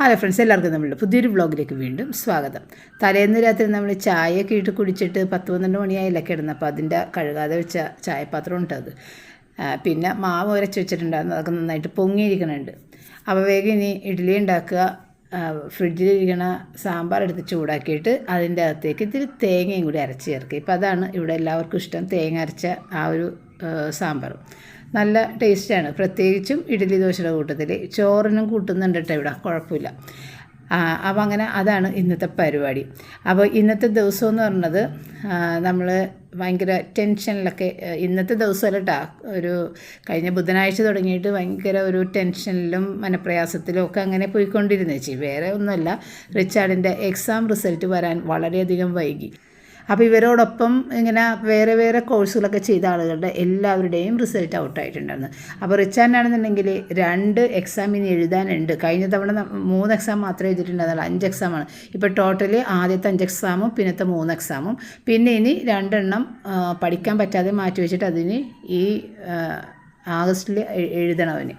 Hello friends എല്ലാവർക്കും നമ്മളുടെ പുതിയൊരു വ്ളോഗിലേക്ക് വീണ്ടും സ്വാഗതം. തലേന്ന് രാത്രി നമ്മൾ ചായയൊക്കെ ഇട്ട് കുടിച്ചിട്ട് പത്ത് പന്ത്രണ്ട് മണിയായില്ല കിടന്ന് അപ്പോൾ അതിന്റെ കഴുകാതെ വെച്ച ചായപാത്രം ഉണ്ട് അത്. പിന്നെ മാവ് ഉരച്ച് വെച്ചിട്ടുണ്ടായിരുന്നു അതൊക്കെ നന്നായിട്ട് പൊങ്ങിയിരിക്കണുണ്ട്. അപ്പോൾ വേഗം ഇനി ഇഡ്ഡലി ഉണ്ടാക്കുക ഫ്രിഡ്ജിലിരിക്കണ സാമ്പാർ എടുത്ത് ചൂടാക്കിയിട്ട് അതിന്റെ അകത്തേക്ക് ഇത്തിരി തേങ്ങയും കൂടി അരച്ച് ചേർക്കുക. ഇപ്പോൾ അതാണ് ഇവിടെ എല്ലാവർക്കും ഇഷ്ടം തേങ്ങ അരച്ച ആ ഒരു സാമ്പാർ നല്ല ടേസ്റ്റാണ്. പ്രത്യേകിച്ചും ഇഡ്ഡലി ദോശയുടെ കൂട്ടത്തിൽ ചോറിനും കൂട്ടുന്നുണ്ട് കേട്ടോ ഇവിടെ. കുഴപ്പമില്ല. അപ്പോൾ അങ്ങനെ അതാണ് ഇന്നത്തെ പരിപാടി. അപ്പോൾ ഇന്നത്തെ ദിവസം എന്ന് പറഞ്ഞത് നമ്മൾ ഭയങ്കര ടെൻഷനിലൊക്കെ ഇന്നത്തെ ദിവസമല്ല കേട്ടോ ഒരു കഴിഞ്ഞ ബുധനാഴ്ച തുടങ്ങിയിട്ട് ഭയങ്കര ഒരു ടെൻഷനിലും മനപ്രയാസത്തിലും ഒക്കെ അങ്ങനെ പോയിക്കൊണ്ടിരുന്നു. ചേച്ചി വേറെ ഒന്നുമല്ല. റിച്ചാർഡിന്റെ എക്സാം റിസൾട്ട് വരാൻ വളരെയധികം വൈകി. അപ്പോൾ ഇവരോടൊപ്പം ഇങ്ങനെ വേറെ വേറെ കോഴ്സുകളൊക്കെ ചെയ്ത ആളുകളുടെ എല്ലാവരുടെയും റിസൾട്ട് ഔട്ടായിട്ടുണ്ടായിരുന്നു അപ്പോൾ റിച്ചാനാണെന്നുണ്ടെങ്കിൽ രണ്ട് എക്സാം ഇനി എഴുതാനുണ്ട്. കഴിഞ്ഞ തവണ മൂന്ന് എക്സാം മാത്രമേ എഴുതിയിട്ടുണ്ടായിരുന്നുള്ളൂ. അഞ്ച് എക്സാമാണ് ഇപ്പോൾ ടോട്ടൽ ആദ്യത്തെ അഞ്ച് എക്സാമും പിന്നത്തെ മൂന്ന് എക്സാമും പിന്നെ ഇനി രണ്ടെണ്ണം പഠിക്കാൻ പറ്റാതെ മാറ്റി വെച്ചിട്ട് അതിന് ഈ ആഗസ്റ്റിൽ എഴുതണം അവന്.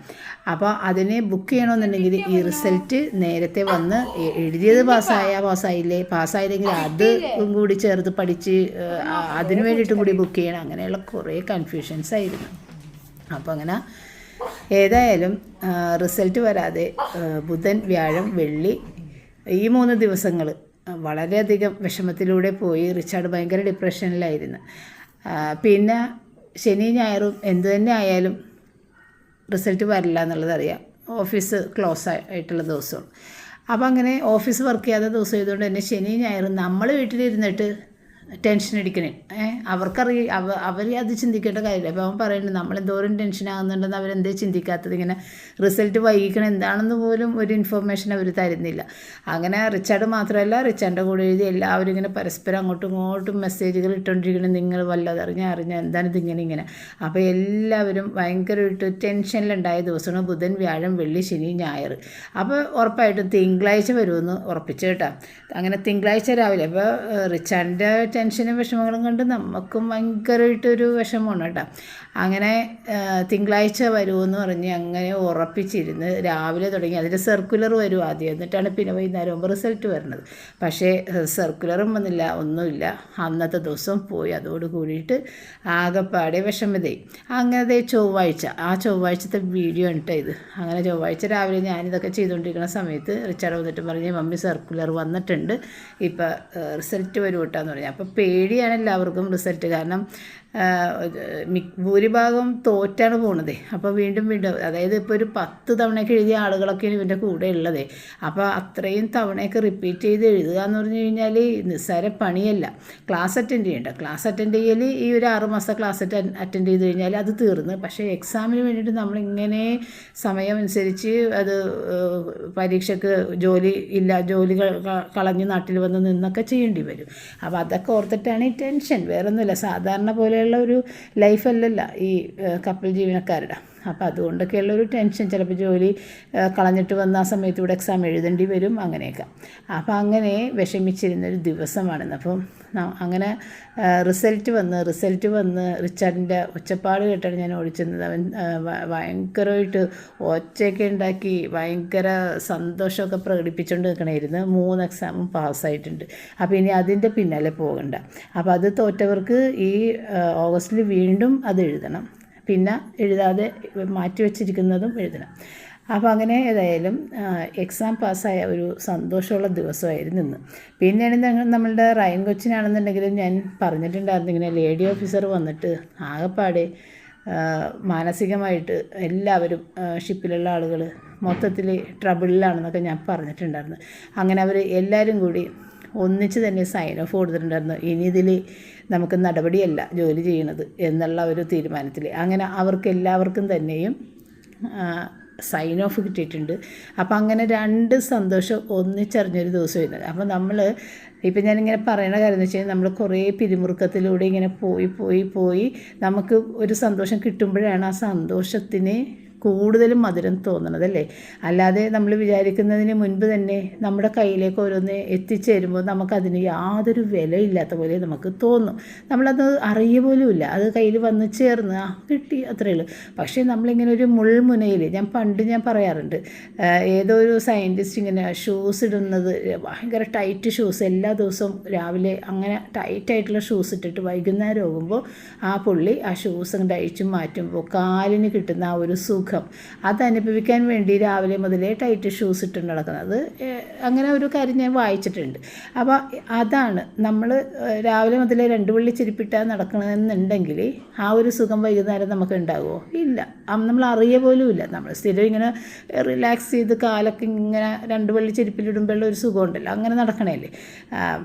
അപ്പോൾ അതിനെ ബുക്ക് ചെയ്യണമെന്നുണ്ടെങ്കിൽ ഈ റിസൾട്ട് നേരത്തെ വന്ന് എഴുതിയത് പാസ്സായ പാസ്സായില്ലേ പാസ്സായില്ലെങ്കിൽ അത് കൂടി ചേർത്ത് പഠിച്ച് അതിന് വേണ്ടിയിട്ടും കൂടി ബുക്ക് ചെയ്യണം. അങ്ങനെയുള്ള കുറേ കൺഫ്യൂഷൻസ് ആയിരുന്നു. അപ്പോൾ അങ്ങനെ ഏതായാലും റിസൾട്ട് വരാതെ ബുധൻ വ്യാഴം വെള്ളി ഈ മൂന്ന് ദിവസങ്ങൾ വളരെയധികം വിഷമത്തിലൂടെ പോയി. റിച്ചാർഡ് ഭയങ്കര ഡിപ്രഷനിലായിരുന്നു പിന്നെ ശനി ഞായറും എന്തു തന്നെ ആയാലും റിസൾട്ട് വരില്ല എന്നുള്ളത് അറിയാം. ഓഫീസ് ക്ലോസ് ആയിട്ടുള്ള ദിവസമാണ്. അപ്പോൾ അങ്ങനെ ഓഫീസ് വർക്ക് ചെയ്യാത്ത ദിവസം ആയതുകൊണ്ട് തന്നെ ശനി ഞായറും നമ്മൾ വീട്ടിലിരുന്നിട്ട് ടെൻഷൻ അടിക്കണേ. അവർക്കറിയ അവ അവർ അത് ചിന്തിക്കേണ്ട കാര്യമില്ല. അപ്പോൾ അവൻ പറയുന്നുണ്ട് നമ്മൾ എന്തോരം ടെൻഷൻ ആകുന്നുണ്ടെന്ന് അവരെന്തേ ചിന്തിക്കാത്തത്? ഇങ്ങനെ റിസൾട്ട് വൈകിക്കണം എന്താണെന്ന് പോലും ഒരു ഇൻഫർമേഷൻ അവർ തരുന്നില്ല. അങ്ങനെ റിച്ചാർഡ് മാത്രമല്ല റിച്ചാർഡിന്റെ കൂടെ എഴുതി എല്ലാവരും ഇങ്ങനെ പരസ്പരം അങ്ങോട്ടും ഇങ്ങോട്ടും മെസ്സേജുകൾ ഇട്ടുകൊണ്ടിരിക്കണം നിങ്ങൾ വല്ലതും അറിഞ്ഞ അറിഞ്ഞ എന്താണ് ഇതിങ്ങനെ ഇങ്ങനെ അപ്പോൾ എല്ലാവരും ഭയങ്കരമായിട്ട് ടെൻഷനിലുണ്ടായ ദിവസമാണ് ബുധൻ വ്യാഴം വെള്ളി ശനി ഞായർ. അപ്പോൾ ഉറപ്പായിട്ടും തിങ്കളാഴ്ച വരുമെന്ന് ഉറപ്പിച്ചു കേട്ടോ. അങ്ങനെ തിങ്കളാഴ്ച രാവിലെ. അപ്പോൾ റിച്ചാർഡിന്റെ ടെൻഷനും വിഷമങ്ങളും കൊണ്ട് നമുക്കും ഭയങ്കരമായിട്ടൊരു വിഷമമാണ് കേട്ടോ. അങ്ങനെ തിങ്കളാഴ്ച വരുമെന്ന് പറഞ്ഞ് അങ്ങനെ ഉറപ്പിച്ചിരുന്ന് രാവിലെ തുടങ്ങി. അതിന്റെ സർക്കുലർ വരും ആദ്യം. എന്നിട്ടാണ് പിന്നെ വൈകുന്നേരം ആകുമ്പോൾ റിസൾട്ട് വരുന്നത് പക്ഷേ സർക്കുലറും വന്നില്ല ഒന്നുമില്ല. അന്നത്തെ ദിവസം പോയി. അതോട് കൂടിയിട്ട് ആകെപ്പാടെ വിഷമതയും അങ്ങനത്തെ ചൊവ്വാഴ്ച. ആ ചൊവ്വാഴ്ചത്തെ വീഡിയോ കേട്ടോ ഇത്. അങ്ങനെ ചൊവ്വാഴ്ച രാവിലെ ഞാനിതൊക്കെ ചെയ്തുകൊണ്ടിരിക്കുന്ന സമയത്ത് റിച്ചാർഡ് വന്നിട്ട് പറഞ്ഞ് മമ്മി സർക്കുലർ വന്നിട്ടുണ്ട്. ഇപ്പോൾ റിസൾട്ട് വരും കേട്ടോ എന്ന് പറഞ്ഞു. അപ്പോൾ പേടിയാണ് എല്ലാവർക്കും റിസൾട്ട്. കാരണം ഭൂരിഭാഗം തോറ്റാണ് പോണത്. അപ്പോൾ വീണ്ടും വീണ്ടും അതായത് ഇപ്പോൾ ഒരു പത്ത് തവണയൊക്കെ എഴുതിയ ആളുകളൊക്കെയാണ് ഇവന്റെ കൂടെ ഉള്ളത്. അപ്പോൾ അത്രയും തവണയൊക്കെ റിപ്പീറ്റ് ചെയ്ത് എഴുതുക എന്ന് പറഞ്ഞു കഴിഞ്ഞാൽ നിസ്സാര പണിയല്ല. ക്ലാസ് അറ്റൻഡ് ചെയ്യേണ്ട. ക്ലാസ് അറ്റൻഡ് ചെയ്യൽ ഈ ഒരു ആറ് മാസം ക്ലാസ് അറ്റൻഡ് ചെയ്ത് കഴിഞ്ഞാൽ അത് തീർന്ന്. പക്ഷേ എക്സാമിന് വേണ്ടിയിട്ട് നമ്മളിങ്ങനെ സമയമനുസരിച്ച് അത് പരീക്ഷയ്ക്ക് ജോലി ഇല്ല ക- കളഞ്ഞ് നാട്ടിൽ വന്ന് നിന്നൊക്കെ ചെയ്യേണ്ടി വരും. അപ്പോൾ അതൊക്കെ ഓർത്തിട്ടാണ് ഈ ടെൻഷൻ വേറൊന്നുമില്ല. സാധാരണ പോലെയുള്ള ഒരു ലൈഫല്ലല്ല ഈ കപ്പൽ ജീവനക്കാരുടെ. അപ്പോൾ അതുകൊണ്ടൊക്കെയുള്ള ഒരു ടെൻഷൻ ചിലപ്പോൾ ജോലി കളഞ്ഞിട്ട് വന്ന ആ സമയത്ത് ഇവിടെ എക്സാം എഴുതേണ്ടി വരും അങ്ങനെയൊക്കെ. അപ്പോൾ അങ്ങനെ വിഷമിച്ചിരുന്നൊരു ദിവസമാണിന്ന്. അപ്പം അങ്ങനെ റിസൾട്ട് വന്ന് റിസൾട്ട് വന്ന് റിച്ചാർഡിന്റെ ഒച്ചപ്പാട് കേട്ടാണ് ഞാൻ ഓടിച്ചെന്നത്. അവൻ ഭയങ്കരമായിട്ട് ഒച്ചയൊക്കെ ഉണ്ടാക്കി ഭയങ്കര സന്തോഷമൊക്കെ പ്രകടിപ്പിച്ചുകൊണ്ട് നിൽക്കണമായിരുന്നു മൂന്ന് എക്സാമും പാസ്സായിട്ടുണ്ട്. അപ്പോൾ ഇനി അതിന്റെ പിന്നാലെ പോകണ്ട. അപ്പോൾ അത് തോറ്റവർക്ക് ഈ ഓഗസ്റ്റിൽ വീണ്ടും അത് എഴുതണം. പിന്നെ എഴുതാതെ മാറ്റി വച്ചിരിക്കുന്നതും എഴുതണം. അപ്പോൾ അങ്ങനെ ഏതായാലും എക്സാം പാസ്സായ ഒരു സന്തോഷമുള്ള ദിവസമായിരുന്നു ഇന്ന്. പിന്നെയാണ് ഞങ്ങൾ നമ്മളുടെ റയൻ കൊച്ചിനാണെന്നുണ്ടെങ്കിലും ഞാൻ പറഞ്ഞിട്ടുണ്ടായിരുന്നു ഇങ്ങനെ ലേഡി ഓഫീസർ വന്നിട്ട് ആകെപ്പാടെ മാനസികമായിട്ട് എല്ലാവരും ഷിപ്പിലുള്ള ആളുകൾ മൊത്തത്തിൽ ട്രബിളിലാണെന്നൊക്കെ ഞാൻ പറഞ്ഞിട്ടുണ്ടായിരുന്നു. അങ്ങനെ അവർ എല്ലാവരും കൂടി ഒന്നിച്ച് തന്നെ സൈൻ ഓഫ് കൊടുത്തിട്ടുണ്ടായിരുന്നു. ഇനി ഇതിൽ നമുക്ക് നടപടിയല്ല ജോലി ചെയ്യണത് എന്നുള്ള ഒരു തീരുമാനത്തിൽ. അങ്ങനെ അവർക്ക് എല്ലാവർക്കും തന്നെയും സൈൻ ഓഫ് കിട്ടിയിട്ടുണ്ട്. അപ്പം അങ്ങനെ രണ്ട് സന്തോഷം ഒന്നിച്ചറിഞ്ഞൊരു ദിവസമായിരുന്നു അപ്പോൾ നമ്മൾ ഇപ്പം ഞാനിങ്ങനെ പറയണ കാര്യം എന്ന് വെച്ച് കഴിഞ്ഞാൽ നമ്മൾ കുറേ പിരിമുറുക്കത്തിലൂടെ ഇങ്ങനെ പോയി പോയി പോയി നമുക്ക് ഒരു സന്തോഷം കിട്ടുമ്പോഴാണ് ആ സന്തോഷത്തിന് കൂടുതലും മധുരം തോന്നണത് അല്ലേ? അല്ലാതെ നമ്മൾ വിചാരിക്കുന്നതിന് മുൻപ് തന്നെ നമ്മുടെ കയ്യിലേക്ക് ഓരോന്ന് എത്തിച്ചേരുമ്പോൾ നമുക്കതിന് യാതൊരു വിലയില്ലാത്ത പോലെ നമുക്ക് തോന്നും. നമ്മളത് അറിയ പോലുമില്ല അത് കയ്യിൽ വന്ന് ചേർന്ന് ആ കിട്ടി അത്രയേ ഉള്ളൂ. പക്ഷേ നമ്മളിങ്ങനെ ഒരു മുൾമുനയിൽ ഞാൻ പണ്ട് ഞാൻ പറയാറുണ്ട് ഏതോ ഒരു സയന്റിസ്റ്റ് ഇങ്ങനെ ഷൂസ് ഇടുന്നത് ഭയങ്കര ടൈറ്റ് ഷൂസ് എല്ലാ ദിവസവും രാവിലെ അങ്ങനെ ടൈറ്റായിട്ടുള്ള ഷൂസ് ഇട്ടിട്ട് വൈകുന്നേരം ആകുമ്പോൾ ആ പുള്ളി ആ ഷൂസ് അങ്ങോട്ട് അഴിച്ചു മാറ്റുമ്പോൾ കാലിന് കിട്ടുന്ന ആ ഒരു സുഖം. അത് അനുഭവിക്കാൻ വേണ്ടി രാവിലെ മുതലേ ടൈറ്റ് ഷൂസ് ഇട്ട് നടക്കുന്നത്. അങ്ങനെ ഒരു കാര്യം ഞാൻ വായിച്ചിട്ടുണ്ട്. അപ്പോൾ അതാണ് നമ്മൾ രാവിലെ മുതലേ രണ്ട് പുള്ളി ചിരിപ്പിട്ടാൽ നടക്കണമെന്നുണ്ടെങ്കിൽ ആ ഒരു സുഖം വൈകുന്നേരം നമുക്ക് ഉണ്ടാകുമോ ഇല്ല. നമ്മൾ അറിയ പോലും ഇല്ല. നമ്മൾ സ്ഥിരം ഇങ്ങനെ റിലാക്സ് ചെയ്ത് കാലൊക്കെ ഇങ്ങനെ രണ്ട് വെള്ളി ചെരുപ്പിലിടുമ്പോഴുള്ള ഒരു സുഖം ഉണ്ടല്ലോ. അങ്ങനെ നടക്കണേല്ലേ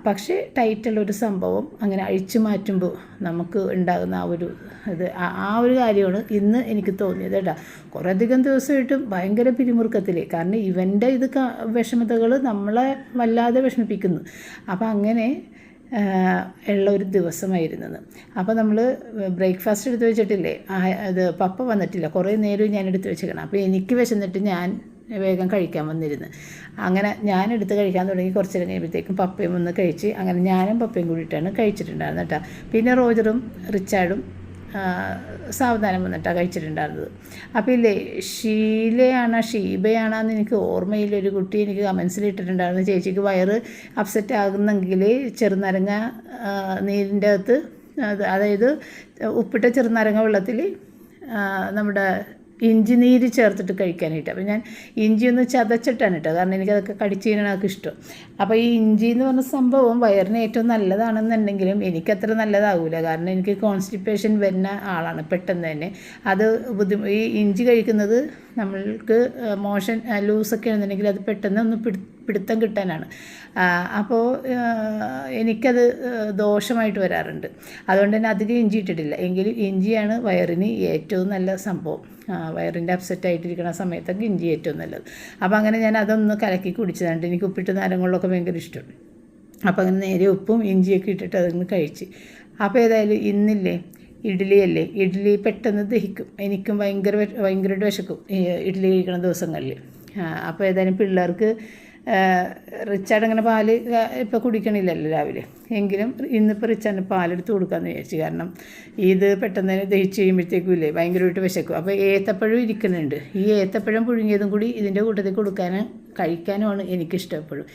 പക്ഷേ ടൈറ്റുള്ള ഒരു സംഭവം അങ്ങനെ അഴിച്ചു മാറ്റുമ്പോൾ നമുക്ക് ഉണ്ടാകുന്ന ആ ഒരു ഇത് ആ ഒരു കാര്യമാണ് ഇന്ന് എനിക്ക് തോന്നിയത് കേട്ടോ. കുറേ അധികം ദിവസമായിട്ടും ഭയങ്കര പിരിമുറുക്കത്തിൽ കാരണം ഇവന്റെ ഇത് വിഷമതകൾ നമ്മളെ വല്ലാതെ വിഷമിപ്പിക്കുന്നു. അപ്പോൾ അങ്ങനെ ഉള്ള ഒരു ദിവസമായിരുന്നത് അപ്പോൾ നമ്മൾ ബ്രേക്ക്ഫാസ്റ്റ് എടുത്ത് വെച്ചിട്ടില്ലേ? അത് പപ്പ വന്നിട്ടില്ല. കുറേ നേരം ഞാൻ എടുത്ത് വെച്ചേക്കണം അപ്പോൾ എനിക്ക് വിശന്നിട്ട് ഞാൻ വേഗം കഴിക്കാൻ വന്നിരുന്നു. അങ്ങനെ ഞാൻ എടുത്ത് കഴിക്കാൻ തുടങ്ങി കുറച്ച് നേരം കഴിയുമ്പോഴത്തേക്കും പപ്പയും ഒന്ന് കഴിച്ച് അങ്ങനെ ഞാനും പപ്പയും കൂടിയിട്ടാണ് കഴിച്ചിട്ടുണ്ടായിരുന്നത് കേട്ടോ. പിന്നെ റോജറും റിച്ചാർഡും സാവധാനം വന്നിട്ടാണ് കഴിച്ചിട്ടുണ്ടായിരുന്നത്. അപ്പോൾ ഇല്ലേ ഷീലയാണോ എന്ന് എനിക്ക് ഓർമ്മയില്ല. ഒരു കുട്ടി എനിക്ക് കമൻസിൽ ഇട്ടിട്ടുണ്ടായിരുന്നു. ചേച്ചിക്ക് വയറ് അപ്സെറ്റ് ആകുന്നെങ്കിൽ ചെറുനാരങ്ങ നീരിന്റെ അകത്ത് അതായത് ഉപ്പിട്ട ചെറുനാരങ്ങ വെള്ളത്തിൽ നമ്മുടെ ഇഞ്ചി നീര് ചേർത്തിട്ട് കഴിക്കാനായിട്ട്. അപ്പോൾ ഞാൻ ഇഞ്ചി ഒന്ന് ചതച്ചിട്ടാണ് കേട്ടോ കാരണം എനിക്കതൊക്കെ കടിച്ചു കഴിഞ്ഞാൽ ഇഷ്ടം. അപ്പോൾ ഈ ഇഞ്ചി എന്ന് പറഞ്ഞ സംഭവം വയറിന് ഏറ്റവും നല്ലതാണെന്നുണ്ടെങ്കിലും എനിക്കത്ര നല്ലതാവില്ല കാരണം എനിക്ക് കോൺസ്റ്റിപ്പേഷൻ വരുന്ന ആളാണ് പെട്ടെന്ന് തന്നെ. അത് ബുദ്ധിമു ഈ ഇഞ്ചി കഴിക്കുന്നത് നമ്മൾക്ക് മോഷൻ ലൂസൊക്കെ ആണെന്നുണ്ടെങ്കിൽ അത് പെട്ടെന്ന് ഒന്ന് പിടി പിടുത്തം കിട്ടാനാണ്. അപ്പോൾ എനിക്കത് ദോഷമായിട്ട് വരാറുണ്ട്. അതുകൊണ്ട് തന്നെ അധികം ഇഞ്ചി ഇട്ടിട്ടില്ല. എങ്കിലും ഇഞ്ചിയാണ് വയറിന് ഏറ്റവും നല്ല സംഭവം. വയറിന്റെ അപ്സെറ്റ് ആയിട്ടിരിക്കുന്ന സമയത്തൊക്കെ ഇഞ്ചി ഏറ്റവും നല്ലത്. അപ്പോൾ അങ്ങനെ ഞാൻ അതൊന്ന് കലക്കി കുടിച്ചതാണ്ട് എനിക്ക് ഉപ്പിട്ട് നാരങ്ങളിലൊക്കെ ഭയങ്കര ഇഷ്ടമുണ്ട് അപ്പോൾ അങ്ങനെ നേരെ ഉപ്പും ഇഞ്ചിയൊക്കെ ഇട്ടിട്ട് അതൊന്ന് കഴിച്ച്. അപ്പോൾ ഏതായാലും ഇന്നില്ലേ? ഇഡ്ഡലിയല്ലേ ഇഡ്ഡലി പെട്ടെന്ന് ദഹിക്കും. എനിക്കും ഭയങ്കര ഭയങ്കരമായിട്ട് വിശക്കും ഇഡ്ഡലി കഴിക്കുന്ന ദിവസങ്ങളിൽ അപ്പോൾ ഏതായാലും പിള്ളേർക്ക് റിച്ചാർഡ് അങ്ങനെ പാൽ ഇപ്പോൾ കുടിക്കണില്ലല്ലോ രാവിലെ. എങ്കിലും ഇന്നിപ്പോൾ റിച്ചാർഡിന് പാലെടുത്ത് കൊടുക്കാമെന്ന് വിചാരിച്ചു. കാരണം ഇത് പെട്ടെന്ന് ദഹിച്ച് കഴിയുമ്പോഴത്തേക്കും ഇല്ലേ ഭയങ്കരമായിട്ട് വിശക്കും. അപ്പോൾ ഏത്തപ്പഴം ഇരിക്കുന്നുണ്ട്. ഈ ഏത്തപ്പഴം പുഴുങ്ങിയതും കൂടി ഇതിന്റെ കൂട്ടത്തിൽ കൊടുക്കാൻ കഴിക്കാനുമാണ് എനിക്കിഷ്ടം എപ്പോഴും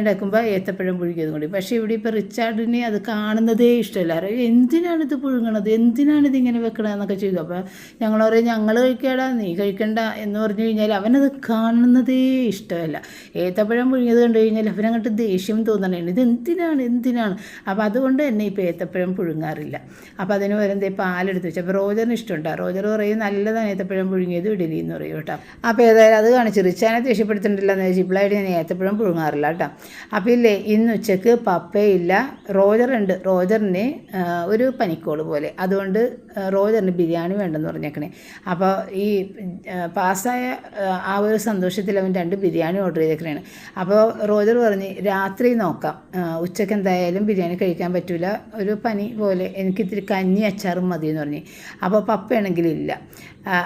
ഉണ്ടാക്കുമ്പോൾ ഏത്തപ്പഴം പുഴുങ്ങിയതും കൂടി. പക്ഷേ ഇവിടെ ഇപ്പോൾ റിച്ചാർഡിന് അത് കാണുന്നതേ ഇഷ്ടമല്ല. അറിയാം? എന്തിനാണിത് പുഴുങ്ങണത്? എന്തിനാണിത് ഇങ്ങനെ വെക്കണതെന്നൊക്കെ ചോദിക്കും. അപ്പോൾ ഞങ്ങൾ പറയും ഞങ്ങൾ കഴിക്കാടാ നീ കഴിക്കണ്ട എന്ന് പറഞ്ഞു കഴിഞ്ഞാൽ അവനത് കാണുന്നതേ ഇഷ്ടമല്ല. ഏത്തപ്പഴം പുഴുങ്ങിയത് കണ്ടു കഴിഞ്ഞാൽ അവനങ്ങോട്ട് ദേഷ്യം തോന്നണേ. ഇത് എന്തിനാണ്? എന്തിനാണ്? അപ്പോൾ അതുകൊണ്ട് തന്നെ ഇപ്പോൾ ഏത്തപ്പഴം പുഴുങ്ങാറില്ല. അപ്പോൾ അതിന് പകരം ദേ പാലെടുത്ത് വെച്ചു. അപ്പോൾ റോജറിന് ഇഷ്ടമുണ്ടോ? റോജർ പറയും നല്ലതാണ് ഏത്തപ്പഴം പുഴുങ്ങിയത് ഇഡലി എന്ന് പറയും കേട്ടോ. അപ്പോൾ ഏതായാലും അത് കാണിച്ചു. റിച്ചാനെ ദേഷ്യപ്പെടുത്തുന്നില്ല വെച്ചാൽ ഇപ്പോഴായിട്ട് ഞാൻ ഏത്തപ്പഴം പുഴുങ്ങാറില്ല കേട്ടോ. അപ്പോൾ ഇല്ലേ ഇന്ന് ഉച്ചയ്ക്ക് പപ്പയില്ല റോജറുണ്ട്. റോജറിന് ഒരു പനിക്കോൾ പോലെ. അതുകൊണ്ട് റോജറിന് ബിരിയാണി വേണ്ടെന്ന് പറഞ്ഞേക്കണേ. അപ്പോൾ ഈ പാസ്സായ ആ, ഒരു സന്തോഷത്തിൽ അവൻ രണ്ട് ബിരിയാണി ഓർഡർ ചെയ്തേക്കണേണ്. അപ്പോൾ റോജർ പറഞ്ഞ് രാത്രി നോക്കാം. ഉച്ചയ്ക്ക് എന്തായാലും ബിരിയാണി കഴിക്കാൻ പറ്റില്ല ഒരു പനി പോലെ എനിക്ക് ഇത്തിരി കഞ്ഞി അച്ചാറും മതി എന്ന് പറഞ്ഞ് അപ്പോൾ പപ്പയാണെങ്കിൽ ഇല്ല.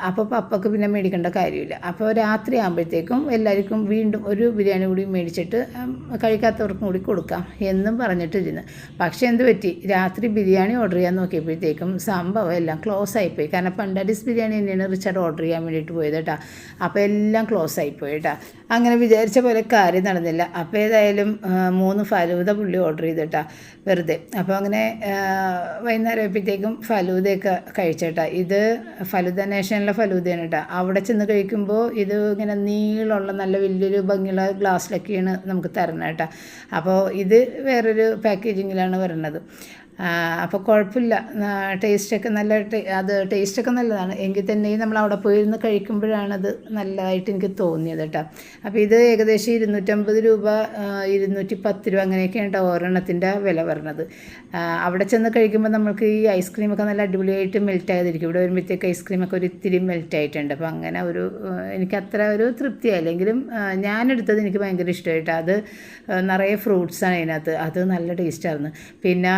അപ്പോൾ പപ്പക്ക് പിന്നെ മേടിക്കേണ്ട കാര്യമില്ല. അപ്പോൾ രാത്രി ആകുമ്പോഴത്തേക്കും എല്ലാവർക്കും വീണ്ടും ഒരു ബിരിയാണി കൂടി മേടിച്ചിട്ട് കഴിക്കാത്തവർക്കും കൂടി കൊടുക്കാം എന്നും പറഞ്ഞിട്ടിരുന്നു. പക്ഷേ എന്ത് പറ്റി? രാത്രി ബിരിയാണി ഓർഡർ ചെയ്യാൻ നോക്കിയപ്പോഴത്തേക്കും സംഭവം എല്ലാം ക്ലോസ് ആയിപ്പോയി. കാരണം പണ്ടാഡിസ് ബിരിയാണി തന്നെയാണ് റിച്ചാർഡ് ഓർഡർ ചെയ്യാൻ വേണ്ടിയിട്ട് പോയത് കേട്ടോ അപ്പോൾ എല്ലാം ക്ലോസ് ആയിപ്പോയി കേട്ടോ അങ്ങനെ വിചാരിച്ച പോലെ കാര്യം നടന്നില്ല. അപ്പോൾ ഏതായാലും മൂന്ന് ഫലൂത പുള്ളി ഓർഡർ ചെയ്തിട്ടാ വെറുതെ. അപ്പോൾ അങ്ങനെ വൈകുന്നേരം ആയപ്പോഴത്തേക്കും ഫലൂദയൊക്കെ കഴിച്ചേട്ടാ ഇത് ഫലൂദ നേഷനിലെ ഫലൂദയാണ് കേട്ടോ അവിടെ ചെന്ന് കഴിക്കുമ്പോൾ ഇത് ഇങ്ങനെ നീളമുള്ള നല്ല വലിയൊരു ഭംഗിയുള്ള ഗ്ലാസ്സിലൊക്കെയാണ് നമുക്ക് തരണം കേട്ടോ അപ്പോൾ ഇത് വേറൊരു പാക്കേജിങ്ങിലാണ് വരുന്നത്. അപ്പോൾ കുഴപ്പമില്ല. ടേസ്റ്റൊക്കെ നല്ല അത് ടേസ്റ്റൊക്കെ നല്ലതാണ്. എങ്കിൽ തന്നെയും നമ്മൾ അവിടെ പോയിരുന്ന് കഴിക്കുമ്പോഴാണത് നല്ലതായിട്ട് എനിക്ക് തോന്നിയത് കേട്ടോ. അപ്പോൾ ഇത് ഏകദേശം ഇരുന്നൂറ്റമ്പത് രൂപ ഇരുന്നൂറ്റി പത്ത് രൂപ അങ്ങനെയൊക്കെയാണ് കേട്ടോ ഒരെണ്ണത്തിന്റെ വില പറഞ്ഞത് അവിടെ ചെന്ന് കഴിക്കുമ്പോൾ നമുക്ക് ഈ ഐസ്ക്രീമൊക്കെ നല്ല അടിപൊളിയായിട്ട് മെൽറ്റ് ആയതിരിക്കും ഇവിടെ വരുമ്പോഴത്തേക്ക് ഐസ്ക്രീമൊക്കെ ഒരു ഇത്തിരി മെൽറ്റ് ആയിട്ടുണ്ട്. അപ്പോൾ അങ്ങനെ ഒരു എനിക്ക് അത്ര ഒരു തൃപ്തിയായില്ലെങ്കിലും ഞാനെടുത്തത് എനിക്ക് ഭയങ്കര ഇഷ്ടമായിട്ട്. അത് നിറയെ ഫ്രൂട്ട്സാണ് അതിനകത്ത്. അത് നല്ല ടേസ്റ്റായിരുന്നു പിന്നെ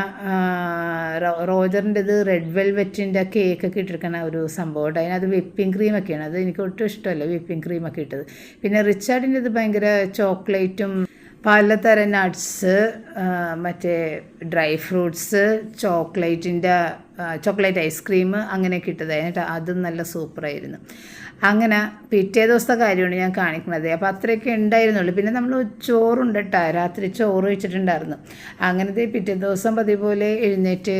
റോജറിന്റെത് റെഡ് വെൽവെറ്റിന്റെ കേക്കൊക്കെ ഇട്ടിരിക്കുന്ന ഒരു സംഭവം കേട്ടോ അതിനകത്ത് വിപ്പിംഗ് ക്രീമൊക്കെയാണ് അത് എനിക്ക് ഒട്ടും ഇഷ്ടമല്ല വിപ്പിംഗ് ക്രീമൊക്കെ ഇട്ടത്. പിന്നെ റിച്ചാർഡിന്റെത് ഭയങ്കര ചോക്ലേറ്റും പലതരം നട്ട്സ് മറ്റേ ഡ്രൈ ഫ്രൂട്ട്സ് ചോക്ലേറ്റിന്റെ ചോക്ലേറ്റ് ഐസ്ക്രീം അങ്ങനെയൊക്കെ ഇട്ടതായിരുന്നു അതും നല്ല സൂപ്പറായിരുന്നു അങ്ങനെ പിറ്റേ ദിവസത്തെ കാര്യമാണ് ഞാൻ കാണിക്കുന്നത്. അപ്പോൾ അത്രയൊക്കെ ഉണ്ടായിരുന്നുള്ളൂ. പിന്നെ നമ്മൾ ചോറുണ്ട് കേട്ടോ രാത്രി ചോറ് വെച്ചിട്ടുണ്ടായിരുന്നു. അങ്ങനത്തെ പിറ്റേ ദിവസം പതിപോലെ എഴുന്നേറ്റ്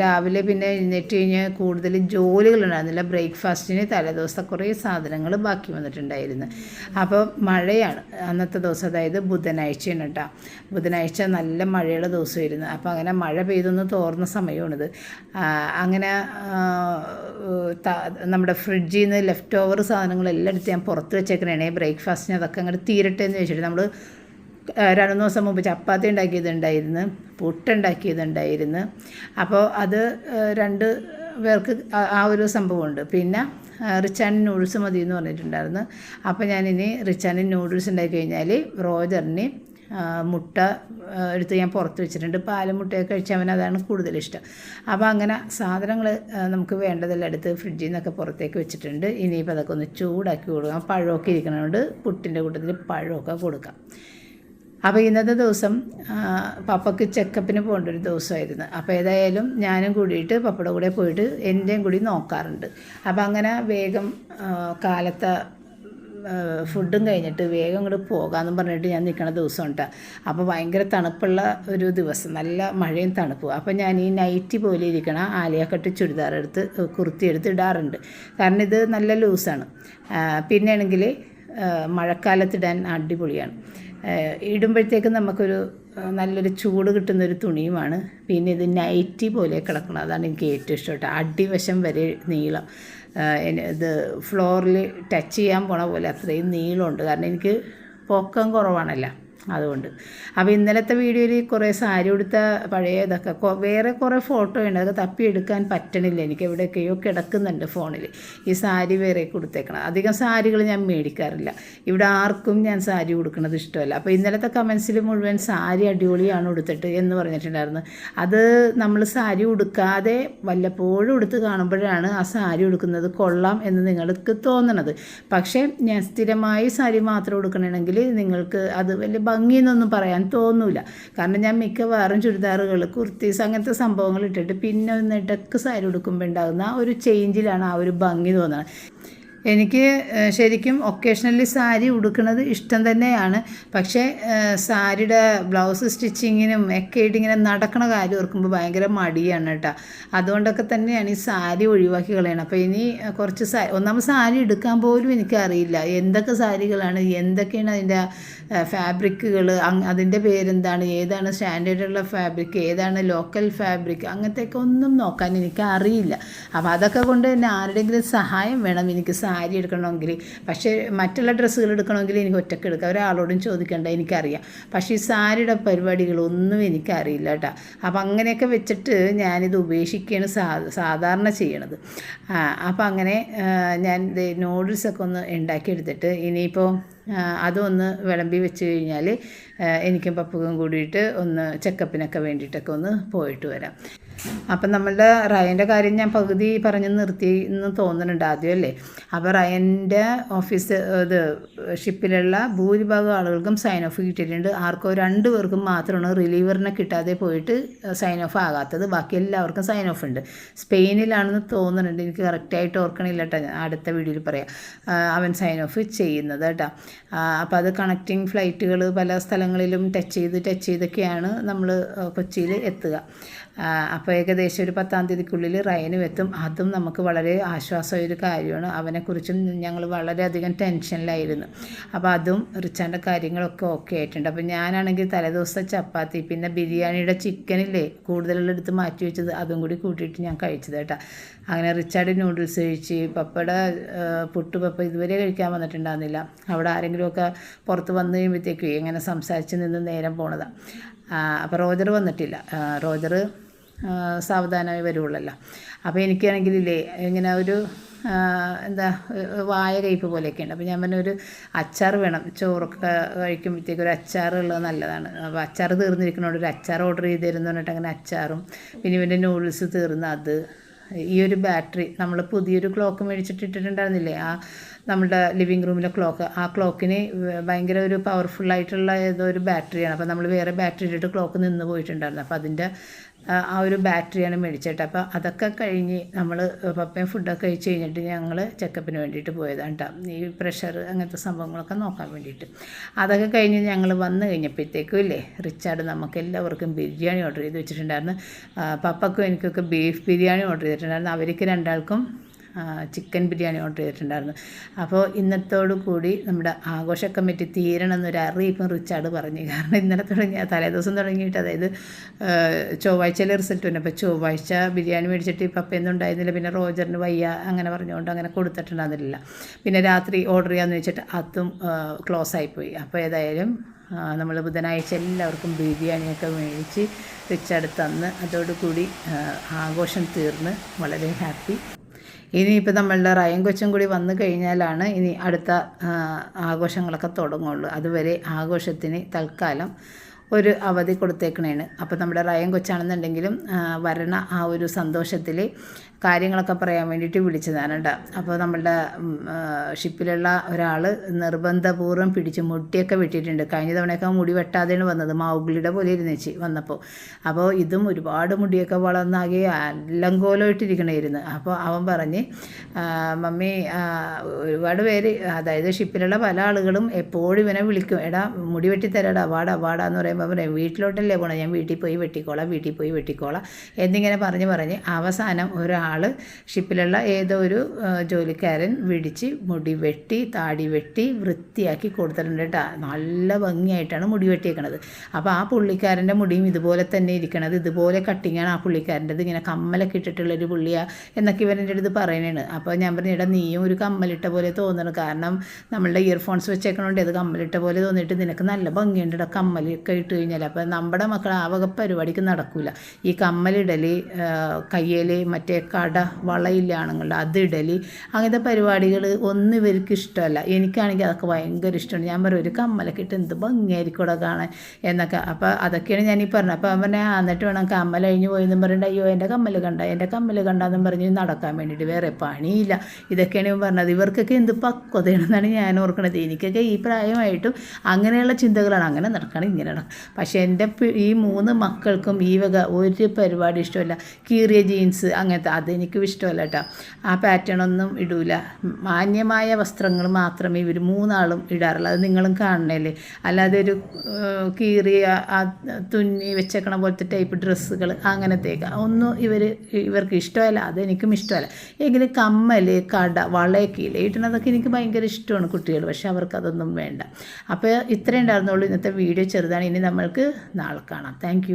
രാവിലെ പിന്നെ എഴുന്നേറ്റ് കഴിഞ്ഞാൽ കൂടുതൽ ജോലികളുണ്ടായിരുന്നില്ല ബ്രേക്ക്ഫാസ്റ്റിന് തലേദിവസത്തെ കുറേ സാധനങ്ങൾ ബാക്കി വന്നിട്ടുണ്ടായിരുന്നു. അപ്പോൾ മഴയാണ്. അന്നത്തെ ദിവസം അതായത് ബുധനാഴ്ചയാണ് കേട്ടോ ബുധനാഴ്ച നല്ല മഴയുള്ള ദിവസമായിരുന്നു. അപ്പോൾ അങ്ങനെ മഴ പെയ്തൊന്ന് തോർന്ന സമയമാണിത്. അങ്ങനെ നമ്മുടെ ഫ്രിഡ്ജിൽ നിന്ന് ലെഫ്റ്റ് ഓവർ സാധനങ്ങളെല്ലാം എടുത്ത് ഞാൻ പുറത്ത് വെച്ചേക്കണേ ബ്രേക്ക്ഫാസ്റ്റിന് അതൊക്കെ അങ്ങോട്ട് തീരട്ടെ എന്ന് വെച്ചിട്ട് നമ്മൾ രണ്ട് ദിവസം മുമ്പ് ചപ്പാത്തി ഉണ്ടാക്കിയതുണ്ടായിരുന്നു പുട്ടുണ്ടാക്കിയതുണ്ടായിരുന്നു. അപ്പോൾ അത് രണ്ട് പേർക്ക് ആ ഒരു സംഭവമുണ്ട്. പിന്നെ റിച്ചാൻ നൂഡിൽസ് മതി എന്ന് പറഞ്ഞിട്ടുണ്ടായിരുന്നു. അപ്പോൾ ഞാനിനി റിച്ചാൻ നൂഡിൽസ് ഉണ്ടാക്കി കഴിഞ്ഞാൽ റോജറിന് മുട്ട എടുത്ത് ഞാൻ പുറത്ത് വെച്ചിട്ടുണ്ട്. പാലും മുട്ടയൊക്കെ കഴിച്ചാൽ അവൻ അതാണ് കൂടുതൽ ഇഷ്ടം അപ്പോൾ അങ്ങനെ സാധനങ്ങൾ നമുക്ക് വേണ്ടതെല്ലാം എടുത്ത് ഫ്രിഡ്ജിൽ നിന്നൊക്കെ പുറത്തേക്ക് വെച്ചിട്ടുണ്ട്. ഇനിയിപ്പോൾ അതൊക്കെ ഒന്ന് ചൂടാക്കി കൊടുക്കാം. പഴമൊക്കെ ഇരിക്കണതുകൊണ്ട് പുട്ടിന്റെ കൂട്ടത്തിൽ പഴമൊക്കെ കൊടുക്കാം. അപ്പോൾ ഇന്നത്തെ ദിവസം പപ്പയ്ക്ക് ചെക്കപ്പിന് പോകേണ്ട ഒരു ദിവസമായിരുന്നു. അപ്പോൾ ഏതായാലും ഞാനും കൂടിയിട്ട് പപ്പയുടെ കൂടെ പോയിട്ട് എന്റെയും കൂടി നോക്കാറുണ്ട്. അപ്പോൾ അങ്ങനെ വേഗം കാലത്തെ ഫുഡും കഴിഞ്ഞിട്ട് വേഗം ഇങ്ങോട്ട് പോകാമെന്ന് പറഞ്ഞിട്ട് ഞാൻ നിൽക്കണ ദിവസം ഉണ്ടാ അപ്പോൾ ഭയങ്കര തണുപ്പുള്ള ഒരു ദിവസം. നല്ല മഴയും തണുപ്പും. അപ്പോൾ ഞാൻ ഈ നൈറ്റി പോലെ ഇരിക്കണ ആലിയക്കട്ട് ചുരിദാർ എടുത്ത് കുർത്തി എടുത്ത് ഇടാറുണ്ട്. കാരണം ഇത് നല്ല ലൂസാണ്. പിന്നെയാണെങ്കിൽ മഴക്കാലത്തിടാൻ അടിപൊളിയാണ്. ഇടുമ്പോഴത്തേക്കും നമുക്കൊരു നല്ലൊരു ചൂട് കിട്ടുന്നൊരു തുണിയുമാണ്. പിന്നെ ഇത് നൈറ്റി പോലെ കിടക്കണം അതാണ് എനിക്ക് ഏറ്റവും ഇഷ്ടപ്പെട്ടത് അടിവശം വരെ നീളം. ഇത് ഫ്ലോറിൽ ടച്ച് ചെയ്യാൻ പോണ പോലെ അത്രയും നീളമുണ്ട്. കാരണം എനിക്ക് പൊക്കം കുറവാണല്ലോ. അതുകൊണ്ട്. അപ്പോൾ ഇന്നലത്തെ വീഡിയോയിൽ കുറേ സാരി ഉടുത്ത പഴയ ഇതൊക്കെ വേറെ കുറേ ഫോട്ടോ ഉണ്ട്. അതൊക്കെ തപ്പിയെടുക്കാൻ പറ്റണില്ല. എനിക്ക് എവിടെയൊക്കെയോ കിടക്കുന്നുണ്ട് ഫോണിൽ ഈ സാരി വേറെ കൊടുത്തേക്കണം. അധികം സാരികൾ ഞാൻ മേടിക്കാറില്ല. ഇവിടെ ആർക്കും ഞാൻ സാരി കൊടുക്കുന്നത് ഇഷ്ടമല്ല. അപ്പോൾ ഇന്നലത്തെ കമൻസിൽ മുഴുവൻ സാരി അടിപൊളിയാണ് ഉടുത്തിട്ട് എന്ന് പറഞ്ഞിട്ടുണ്ടായിരുന്നു. അത് നമ്മൾ സാരി ഉടുക്കാതെ വല്ലപ്പോഴും ഉടുത്ത് കാണുമ്പോഴാണ് ആ സാരി ഉടുക്കുന്നത് കൊള്ളാം എന്ന് നിങ്ങൾക്ക് തോന്നണത്. പക്ഷേ ഞാൻ സ്ഥിരമായി സാരി മാത്രം ഉടുക്കണമെങ്കിൽ നിങ്ങൾക്ക് അത് വലിയ ഭംഗിയെന്നൊന്നും പറയാൻ തോന്നില്ല കാരണം ഞാൻ മിക്കവാറും ചുരിദാറുകൾ കുർത്തീസ് അങ്ങനത്തെ സംഭവങ്ങൾ ഇട്ടിട്ട് പിന്നെ ഒന്ന് ഇടയ്ക്ക് സാരി ഉടുക്കുമ്പോൾ ഉണ്ടാകുന്ന ഒരു ചേഞ്ചിലാണ് ആ ഒരു ഭംഗി തോന്നുന്നത് എനിക്ക് ശരിക്കും ഒക്കേഷണലി സാരി ഉടുക്കുന്നത് ഇഷ്ടം തന്നെയാണ്. പക്ഷേ സാരിയുടെ ബ്ലൗസ് സ്റ്റിച്ചിങ്ങിനും ഒക്കെ ആയിട്ട് ഇങ്ങനെ നടക്കണ കാര്യം ഓർക്കുമ്പോൾ ഭയങ്കര മടിയാണ് കേട്ടോ. അതുകൊണ്ടൊക്കെ തന്നെയാണ് ഈ സാരി ഒഴിവാക്കി കളയണം അപ്പോൾ ഇനി കുറച്ച് സാ ഒന്നാമത് സാരി എടുക്കാൻ പോലും എനിക്കറിയില്ല എന്തൊക്കെ സാരികളാണ് എന്തൊക്കെയാണ് അതിന്റെ ഫാബ്രിക്കുകൾ അതിന്റെ പേരെന്താണ് ഏതാണ് സ്റ്റാൻഡേർഡുള്ള ഫാബ്രിക് ഏതാണ് ലോക്കൽ ഫാബ്രിക് അങ്ങനത്തെയൊക്കെ ഒന്നും നോക്കാൻ എനിക്ക് അറിയില്ല. അപ്പോൾ അതൊക്കെ കൊണ്ട് തന്നെ ആരുടെങ്കിലും സഹായം വേണം എനിക്ക് സാരി എടുക്കണമെങ്കിൽ പക്ഷേ മറ്റുള്ള ഡ്രസ്സുകൾ എടുക്കണമെങ്കിൽ എനിക്ക് ഒറ്റയ്ക്ക് എടുക്കാം. ഒരാളോടും ചോദിക്കേണ്ട എനിക്കറിയാം. പക്ഷേ ഈ സാരിയുടെ പരിപാടികളൊന്നും എനിക്കറിയില്ല കേട്ടോ. അപ്പം അങ്ങനെയൊക്കെ വെച്ചിട്ട് ഞാനിത് ഉപേക്ഷിക്കുകയാണ് സാ സാധാരണ ചെയ്യണത്. അപ്പം അങ്ങനെ ഞാൻ നൂഡിൽസൊക്കെ ഒന്ന് ഉണ്ടാക്കിയെടുത്തിട്ട് ഇനിയിപ്പോൾ അതൊന്ന് വിളമ്പി വെച്ച് കഴിഞ്ഞാൽ എനിക്കും പപ്പുക്കും കൂടിയിട്ട് ഒന്ന് ചെക്കപ്പിനൊക്കെ വേണ്ടിയിട്ടൊക്കെ ഒന്ന് പോയിട്ട് വരാം. അപ്പം നമ്മളുടെ റയന്റെ കാര്യം ഞാൻ പകുതി പറഞ്ഞ് നിർത്തി എന്ന് തോന്നുന്നുണ്ട് ആദ്യമല്ലേ അപ്പോൾ റയന്റെ ഓഫീസ് ഇത് ഷിപ്പിലുള്ള ഭൂരിഭാഗം ആളുകൾക്കും സൈൻ ഓഫ് കിട്ടിയിട്ടുണ്ട്. ആർക്കോ രണ്ട് പേർക്കും മാത്രമാണ് റിലീവറിനെ കിട്ടാതെ പോയിട്ട് സൈൻ ഓഫ് ആകാത്തത്. ബാക്കി എല്ലാവർക്കും സൈൻ ഓഫ് ഉണ്ട്. സ്പെയിനിലാണെന്ന് തോന്നുന്നുണ്ട്. എനിക്ക് കറക്റ്റായിട്ട് ഓർക്കണില്ല കേട്ടോ അടുത്ത വീഡിയോയിൽ പറയാം. അവൻ സൈൻ ഓഫ് ചെയ്യുന്നത് കേട്ടോ അപ്പോൾ അത് കണക്റ്റിംഗ് ഫ്ലൈറ്റുകൾ പല സ്ഥലങ്ങളിലും ടച്ച് ചെയ്ത് ടച്ച് ചെയ്തൊക്കെയാണ് നമ്മൾ കൊച്ചിയിൽ എത്തുക. അപ്പോൾ ഏകദേശം ഒരു പത്താം തീയതിക്കുള്ളിൽ റയനും എത്തും അതും നമുക്ക് വളരെ ആശ്വാസമായ ഒരു കാര്യമാണ്. അവനെക്കുറിച്ചും ഞങ്ങൾ വളരെയധികം ടെൻഷനിലായിരുന്നു. അപ്പോൾ അതും റിച്ചാന്റെ കാര്യങ്ങളൊക്കെ ഓക്കെ ആയിട്ടുണ്ട്. അപ്പോൾ ഞാനാണെങ്കിൽ തലേദിവസം ചപ്പാത്തി പിന്നെ ബിരിയാണിയുടെ ചിക്കനില്ലേ കൂടുതലുള്ള എടുത്ത് മാറ്റി വെച്ചത് അതും കൂടി കൂട്ടിയിട്ട് ഞാൻ കഴിച്ചത് കേട്ടോ. അങ്ങനെ റിച്ചാർഡ് നൂഡിൽസ് കഴിച്ച് പപ്പയുടെ പുട്ട് പപ്പ ഇതുവരെ കഴിക്കാൻ വന്നിട്ടുണ്ടാകുന്നില്ല അവിടെ ആരെങ്കിലുമൊക്കെ പുറത്ത് വന്നു കഴിയുമ്പോഴത്തേക്കും ഇങ്ങനെ സംസാരിച്ച് നിന്ന് നേരം പോണതാണ് അപ്പോൾ റോജർ വന്നിട്ടില്ല. റോജർ സാവധാനമായി വരുള്ളല്ലോ അപ്പോൾ എനിക്കാണെങ്കിലില്ലേ ഇങ്ങനെ ഒരു എന്താ വായ കയ്പ്പ് പോലെയൊക്കെ ഉണ്ട് അപ്പോൾ ഞാൻ പറഞ്ഞ ഒരു അച്ചാർ വേണം. ചോറൊക്കെ കഴിക്കുമ്പോഴത്തേക്ക് ഒരു അച്ചാർ ഉള്ളത് നല്ലതാണ്. അപ്പോൾ അച്ചാർ തീർന്നിരിക്കണോട് ഒരു അച്ചാർ ഓർഡർ ചെയ്തിരുന്നു പറഞ്ഞിട്ട് അങ്ങനെ അച്ചാറും പിന്നെ ഇവന്റെ നൂഡിൽസ് തീർന്ന അത്. ഈ ഒരു ബാറ്ററി നമ്മൾ പുതിയൊരു ക്ലോക്ക് മേടിച്ചിട്ടിട്ടുണ്ടായിരുന്നില്ലേ ആ നമ്മുടെ ലിവിങ് റൂമിലെ ക്ലോക്ക് ആ ക്ലോക്കിന് ഭയങ്കര ഒരു പവർഫുള്ളായിട്ടുള്ള ഏതോ ഒരു ബാറ്ററിയാണ്. അപ്പോൾ നമ്മൾ വേറെ ബാറ്ററി ഇട്ടിട്ട് ക്ലോക്ക് നിന്ന് പോയിട്ടുണ്ടായിരുന്നു. അപ്പോൾ അതിന്റെ ആ, ഒരു ബാറ്ററിയാണ് മേടിച്ചിട്ട് അപ്പോൾ അതൊക്കെ കഴിഞ്ഞ് നമ്മൾ പപ്പയും ഫുഡൊക്കെ കഴിച്ച് കഴിഞ്ഞിട്ട് ഞങ്ങൾ ചെക്കപ്പിന് വേണ്ടിയിട്ട് പോയതാണ് കേട്ടോ ഈ പ്രഷർ അങ്ങനത്തെ സംഭവങ്ങളൊക്കെ നോക്കാൻ വേണ്ടിയിട്ട്. അതൊക്കെ കഴിഞ്ഞ് ഞങ്ങൾ വന്നു കഴിഞ്ഞപ്പോഴത്തേക്കും ഇല്ലേ റിച്ചാർഡ് നമുക്ക് എല്ലാവർക്കും ബിരിയാണി ഓർഡർ ചെയ്ത് വെച്ചിട്ടുണ്ടായിരുന്നു. പപ്പക്കും എനിക്കൊക്കെ ബീഫ് ബിരിയാണി ഓർഡർ ചെയ്തിട്ടുണ്ടായിരുന്നു. അവർക്ക് രണ്ടാൾക്കും ചിക്കൻ ബിരിയാണി ഓർഡർ ചെയ്തിട്ടുണ്ടായിരുന്നു. അപ്പോൾ ഇന്നത്തോടു കൂടി നമ്മുടെ ആഘോഷ കമ്മിറ്റി തീരണം എന്നൊരു അറിയിപ്പും റിച്ചാർഡ് പറഞ്ഞു. കാരണം ഇന്നലെ തുടങ്ങിയ തലേദിവസം തുടങ്ങിയിട്ട് അതായത് ചൊവ്വാഴ്ചയിലെ റിസൾട്ട് വന്നു. അപ്പോൾ ചൊവ്വാഴ്ച ബിരിയാണി മേടിച്ചിട്ട് ഇപ്പം അപ്പം ഒന്നും ഉണ്ടായിരുന്നില്ല. പിന്നെ റോജറിന് വയ്യ അങ്ങനെ പറഞ്ഞുകൊണ്ട് അങ്ങനെ കൊടുത്തിട്ടുണ്ടായിരുന്നില്ല. പിന്നെ രാത്രി ഓർഡർ ചെയ്യാമെന്ന് വെച്ചിട്ട് അതും ക്ലോസ് ആയിപ്പോയി. അപ്പോൾ ഏതായാലും നമ്മൾ ബുധനാഴ്ച എല്ലാവർക്കും ബിരിയാണിയൊക്കെ മേടിച്ച് റിച്ചാർഡ് തന്ന് അതോടുകൂടി ആഘോഷം തീർന്ന് വളരെ ഹാപ്പി. ഇനിയിപ്പോൾ നമ്മളുടെ റയം കൊച്ചും കൂടി വന്നു കഴിഞ്ഞാലാണ് ഇനി അടുത്ത ആഘോഷങ്ങളൊക്കെ തുടങ്ങുള്ളൂ. അതുവരെ ആഘോഷത്തിന് തൽക്കാലം ഒരു അവധി കൊടുത്തേക്കണേണ്. അപ്പോൾ നമ്മുടെ റയൻ കൊച്ചാണെന്നുണ്ടെങ്കിലും വരണ ആ ഒരു സന്തോഷത്തിൽ കാര്യങ്ങളൊക്കെ പറയാൻ വേണ്ടിയിട്ട് വിളിച്ചതാണ് അപ്പോൾ നമ്മളുടെ ഷിപ്പിലുള്ള ഒരാൾ നിർബന്ധപൂർവം പിടിച്ച് മുട്ടിയൊക്കെ വെട്ടിയിട്ടുണ്ട്. കഴിഞ്ഞ തവണയൊക്കെ മുടി വെട്ടാതെയാണ് വന്നത്. മാവുകളിയുടെ പോലെ ഇരുന്നേച്ച് വന്നപ്പോൾ അപ്പോൾ ഇതും ഒരുപാട് മുടിയൊക്കെ വളർന്നാകെ അല്ലങ്കോലം ഇട്ടിരിക്കണമായിരുന്നു അപ്പോൾ അവൻ പറഞ്ഞ് മമ്മി ഒരുപാട് പേര് അതായത് ഷിപ്പിലുള്ള പല ആളുകളും എപ്പോഴും ഇവനെ വിളിക്കും. എടാ മുടി വെട്ടിത്തരടാ വാടാ വാടാ എന്ന് പറയുമ്പോൾ പറയും വീട്ടിലോട്ടല്ലേ പോകണം ഞാൻ വീട്ടിൽ പോയി വെട്ടിക്കോളാം വീട്ടിൽ പോയി വെട്ടിക്കോളാം. എന്നിങ്ങനെ പറഞ്ഞ് പറഞ്ഞ് അവസാനം ഒരാൾ ഷിപ്പിലുള്ള ഏതോ ഒരു ജോലിക്കാരൻ വിടിച്ച് മുടി വെട്ടി താടി വെട്ടി വൃത്തിയാക്കി കൊടുത്തിട്ടുണ്ട് കേട്ടോ നല്ല ഭംഗിയായിട്ടാണ് മുടി വെട്ടിയേക്കണത്. അപ്പോൾ ആ പുള്ളിക്കാരന്റെ മുടിയും ഇതുപോലെ തന്നെ ഇരിക്കണത്. ഇതുപോലെ കട്ടിങ്ങാണ് ആ പുള്ളിക്കാരന്റെത് ഇങ്ങനെ കമ്മലൊക്കെ ഇട്ടിട്ടുള്ളൊരു പുള്ളിയാ എന്നൊക്കെ ഇവരെന്റെ അടുത്ത് പറയണേണ്. അപ്പോൾ ഞാൻ പറഞ്ഞു എടാ നീയും ഒരു കമ്മലിട്ട പോലെ തോന്നണം. കാരണം നമ്മളുടെ ഇയർഫോൺസ് വെച്ചേക്കണോണ്ട് അത് കമ്മലിട്ട പോലെ തോന്നിയിട്ട് നിനക്ക് നല്ല ഭംഗിയുണ്ട് കമ്മലൊക്കെ ഇട്ട് കഴിഞ്ഞാൽ അപ്പോൾ നമ്മുടെ മക്കൾ ആ വക പരിപാടിക്ക് നടക്കില്ല ഈ കമ്മലിടൽ കയ്യിൽ മറ്റേ കട വളയില്ല ആണുങ്ങളുടെ അതിടൽ അങ്ങനത്തെ പരിപാടികൾ ഒന്നും ഇവർക്ക് ഇഷ്ടമല്ല. എനിക്കാണെങ്കിൽ അതൊക്കെ ഭയങ്കര ഇഷ്ടമാണ്. ഞാൻ പറയും ഒരു കമ്മലൊക്കെ ഇട്ട് എന്ത് ഭംഗിയായിരിക്കും കാണാൻ? എന്നൊക്കെ. അപ്പോൾ അതൊക്കെയാണ് ഞാൻ ഈ പറഞ്ഞത്. അപ്പോൾ അവൻ പറഞ്ഞാൽ എന്നിട്ട് വേണം കമ്മൽ കഴിഞ്ഞ് പോയെന്നും പറഞ്ഞിട്ട് അയ്യോ എന്റെ കമ്മൽ കണ്ട എന്റെ കമ്മൽ കണ്ടാന്നും പറഞ്ഞ് നടക്കാൻ വേണ്ടിയിട്ട് വേറെ പണിയില്ല. ഇതൊക്കെയാണ് ഇവൻ പറഞ്ഞത്. ഇവർക്കൊക്കെ എന്ത് പക്വതയാണെന്നാണ് ഞാൻ ഓർക്കുന്നത് എനിക്കൊക്കെ ഈ പ്രായമായിട്ടും അങ്ങനെയുള്ള ചിന്തകളാണ്. അങ്ങനെ നടക്കണം ഇങ്ങനെ നടക്കണം പക്ഷേ എന്റെ ഈ മൂന്ന് മക്കൾക്കും ഈ വക ഒരു പരിപാടി ഇഷ്ടമല്ല. കീറിയ ജീൻസ് അങ്ങനത്തെ അതെനിക്കും ഇഷ്ടമല്ല കേട്ടോ. ആ പാറ്റേൺ ഒന്നും ഇടൂല. മാന്യമായ വസ്ത്രങ്ങൾ മാത്രമേ ഇവർ മൂന്നാളും ഇടാറുള്ളൂ. അത് നിങ്ങളും കാണണല്ലേ അല്ലാതെ ഒരു കീറിയ ആ തുന്നി വെച്ചേക്കണ പോലത്തെ ടൈപ്പ് ഡ്രസ്സുകൾ അങ്ങനത്തേക്ക് ഒന്നും ഇവർ ഇവർക്ക് ഇഷ്ടമല്ല. അതെനിക്കും ഇഷ്ടമല്ല. എങ്കിലും കമ്മൽ കട വളയൊക്കെ ഇല്ല ഇടുന്നതൊക്കെ എനിക്ക് ഭയങ്കര ഇഷ്ടമാണ് കുട്ടികൾ പക്ഷേ അവർക്കതൊന്നും വേണ്ട. അപ്പോൾ ഇത്രയും ഉണ്ടായിരുന്നുള്ളൂ. ഇന്നത്തെ വീഡിയോ ചെറുതാണ്. ഇനി നമ്മൾക്ക് നാളെ കാണാം. താങ്ക്